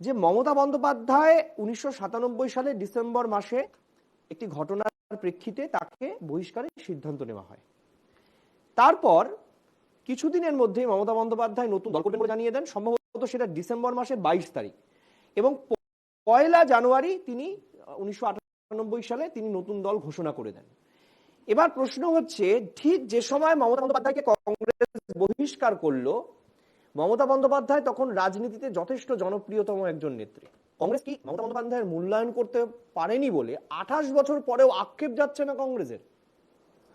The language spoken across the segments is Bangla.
যে মমতা বন্দ্যোপাধ্যায় উনিশশো সালে ডিসেম্বর মাসে একটি ঘটনার প্রেক্ষিতে তাকে বহিষ্কারের সিদ্ধান্ত নেওয়া হয়। তারপর কিছুদিনের মধ্যে মমতা বন্দ্যোপাধ্যায় নতুন দল জানিয়ে দেন। সম্ভবত সেটা ডিসেম্বর মাসে বাইশ তারিখ। এবং পয়লা জানুয়ারি তিনি, উনিশশো আটানব্বই সালে তিনি নতুন দল ঘোষণা করে দেন। এবার প্রশ্ন হচ্ছে, ঠিক যে সময় মমতা বন্দ্যোপাধ্যায়কে কংগ্রেস বহিষ্কার করল মমতা বন্দ্যোপাধ্যায় তখন রাজনীতিতে যথেষ্ট জনপ্রিয়তম একজন নেত্রী। কংগ্রেস কি মমতা বন্দ্যোপাধ্যায়ের মূল্যায়ন করতে পারেনি বলে আঠাশ বছর পরেও আক্ষেপ যাচ্ছে না কংগ্রেসের?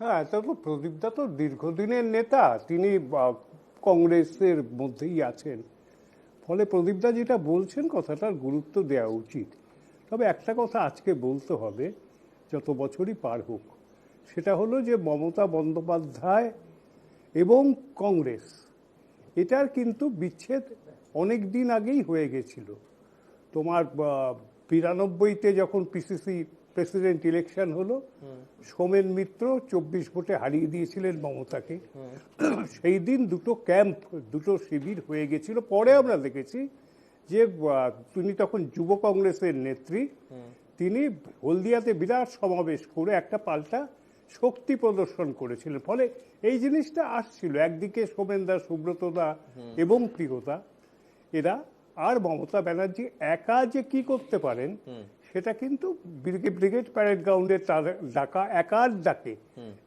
হ্যাঁ তা তো প্রদীপদা তো দীর্ঘদিনের নেতা, তিনি কংগ্রেসের মধ্যেই আছেন। ফলে প্রদীপদা যেটা বলছেন কথাটার গুরুত্ব দেওয়া উচিত। তবে একটা কথা আজকে বলতে হবে, যত বছরই পার হোক, সেটা হলো যে মমতা বন্দ্যোপাধ্যায় এবং কংগ্রেস এটার কিন্তু বিচ্ছেদ অনেক দিন আগেই হয়ে গেছিল। তোমার বিরানব্বইতে যখন পিসিসি প্রেসিডেন্ট ইলেকশন হলো সোমেন মিত্র চব্বিশ ভোটে হারিয়ে দিয়েছিলেন মমতাকে। সেই দিন দুটো ক্যাম্প দুটো শিবির হয়ে গেছিল। পরে আমরা দেখেছি যে তিনি তখন যুব কংগ্রেসের নেত্রী। তিনি হলদিয়াতে বিরাট সমাবেশ করে একটা পাল্টা শক্তি প্রদর্শন করেছিলেন ফলে এই জিনিসটা আসছিল। একদিকে সোমেনদা সুব্রতদা এবং প্রিয়তা এরা আর মমতা ব্যানার্জি একা যে কি করতে পারেন সেটা কিন্তু ব্রিগেড ব্রিগেড প্যারেড গ্রাউন্ডে তার ডাকা একার ডাকে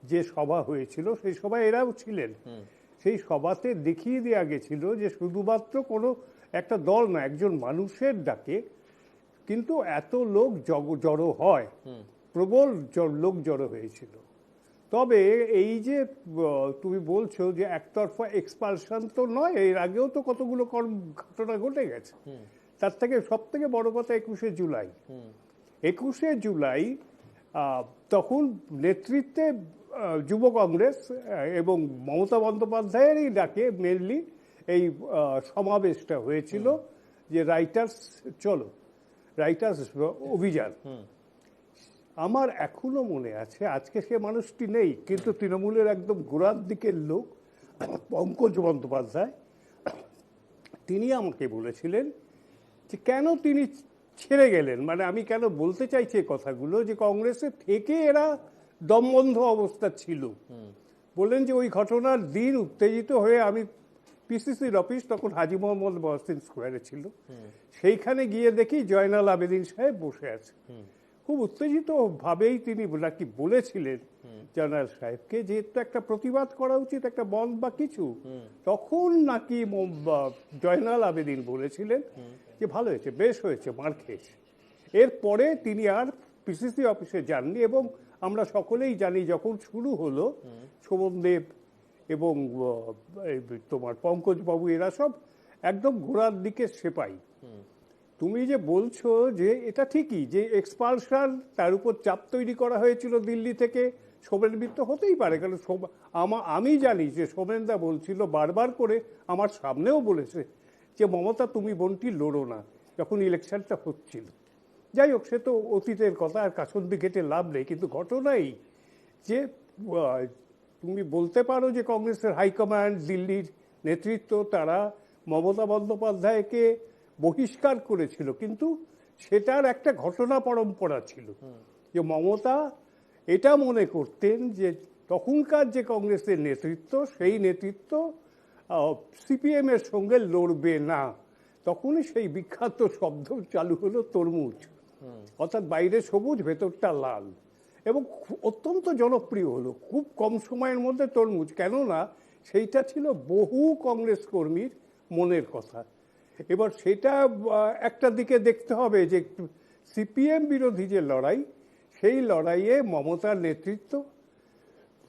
যে সভা হয়েছিল সেই সভায় এরাও ছিলেন। সেই সভাতে দেখিয়ে দেওয়া গেছিল যে শুধুমাত্র কোনো একটা দল না একজন মানুষের ডাকে কিন্তু এত লোক জগ- জড়ো হয়। প্রবল লোক জড়ো হয়েছিল। তবে এই যে তুমি বলছো যে একতরফা এক্সপালশন তো নয় এর আগেও তো কতগুলো কর্ম ঘটনা ঘটে গেছে। তার থেকে সব থেকে বড় কথা একুশে জুলাই। একুশে জুলাই তখন নেতৃত্বে যুব কংগ্রেস এবং মমতা বন্দ্যোপাধ্যায়েরই ডাকে মেনলি এই সমাবেশটা হয়েছিল যে রাইটার্স চলো রাইটার্স অভিযান। আমার এখনও মনে আছে আজকে সে মানুষটি নেই কিন্তু তৃণমূলের একদম গোড়ার দিকের লোক পঙ্কজ বন্দ্যোপাধ্যায় তিনি আমাকে বলেছিলেন যে কেন তিনি ছেড়ে গেলেন? মানে আমি কেন বলতে চাইছি এই কথাগুলো যে কংগ্রেসে থেকে এরা দমবন্ধ অবস্থা ছিল। বললেন যে ওই ঘটনার দিন উত্তেজিত হয়ে আমি পিসিসির অফিস তখন হাজি মোহাম্মদ মহসিন স্কোয়ারে ছিল। সেইখানে গিয়ে দেখি জয়নাল আবেদিন সাহেব বসে আছে। খুব উত্তেজিত ভাবেই তিনি নাকি বলেছিলেন জয়নাল সাহেবকে যে একটা প্রতিবাদ করা উচিত একটা বন্ধ বা কিছু। তখন নাকি জয়নাল আবেদিন বলেছিলেন যে ভালো হয়েছে বেশ হয়েছে মার খেয়েছে। এরপরে তিনি আর পিসিসি অফিসে যাননি এবং আমরা সকলেই জানি যখন শুরু হলো শোভনদেব এবং তোমার পঙ্কজবাবু এরা সব একদম ঘোড়ার দিকে সেপাই। তুমি যে বলছো যে এটা ঠিকই, যে এক্সপালশন তার উপর চাপ তৈরি করা হয়েছিল দিল্লি থেকে সোমেন মিত্র হতেই পারে। কারণ আমা- আমি জানি যে সোমেনদা বলছিল বারবার করে আমার সামনেও বলেছে যে, মমতা, তুমি বোনটি লড়ো না। যখন ইলেকশনটা হচ্ছিল। যাই হোক, সে তো অতীতের কথা, আর কাসন্দি ঘেটে লাভ নেই। কিন্তু ঘটনাই যে তুমি বলতে পারো যে কংগ্রেসের হাইকমান্ড, দিল্লির নেতৃত্ব, তারা মমতা বন্দ্যোপাধ্যায়কে বহিষ্কার করেছিল, কিন্তু সেটার একটা ঘটনা পরম্পরা ছিল। যে মমতা এটা মনে করতেন যে তখনকার যে কংগ্রেসের নেতৃত্ব, সেই নেতৃত্ব সিপিএম এর সঙ্গে লড়বে না। তখনই সেই বিখ্যাত শব্দ চালু হলো তরমুজ। অর্থাৎ বাইরে সবুজ, ভেতরটা লাল। এবং অত্যন্ত জনপ্রিয় হলো, খুব কম সময়ের মধ্যে তরমুজ। কেননা সেইটা ছিল বহু কংগ্রেস কর্মীর মনের কথা। এবার সেটা একটা দিকে দেখতে হবে যে সিপিএম বিরোধী যে লড়াই সেই লড়াইয়ে মমতার নেতৃত্ব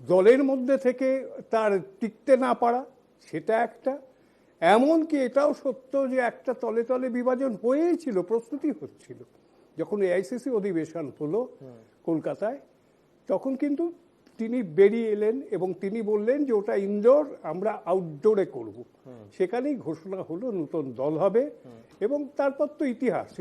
দলের মধ্যে থেকে তার টিকতে না পারা সেটা একটা। এমনকি এটাও সত্য যে একটা তলে তলে বিভাজন হয়েই ছিল প্রস্তুতি হচ্ছিল। যখন এআইসিসি অধিবেশন হলো কলকাতায় তখন কিন্তু তিনি বেরিয়ে এলেন এবং তিনি বললেন যে ওটা ইনডোর আমরা আউটডোরে করব। সেখানেই ঘোষণা হলো নতুন দল হবে এবং তারপর তো ইতিহাস।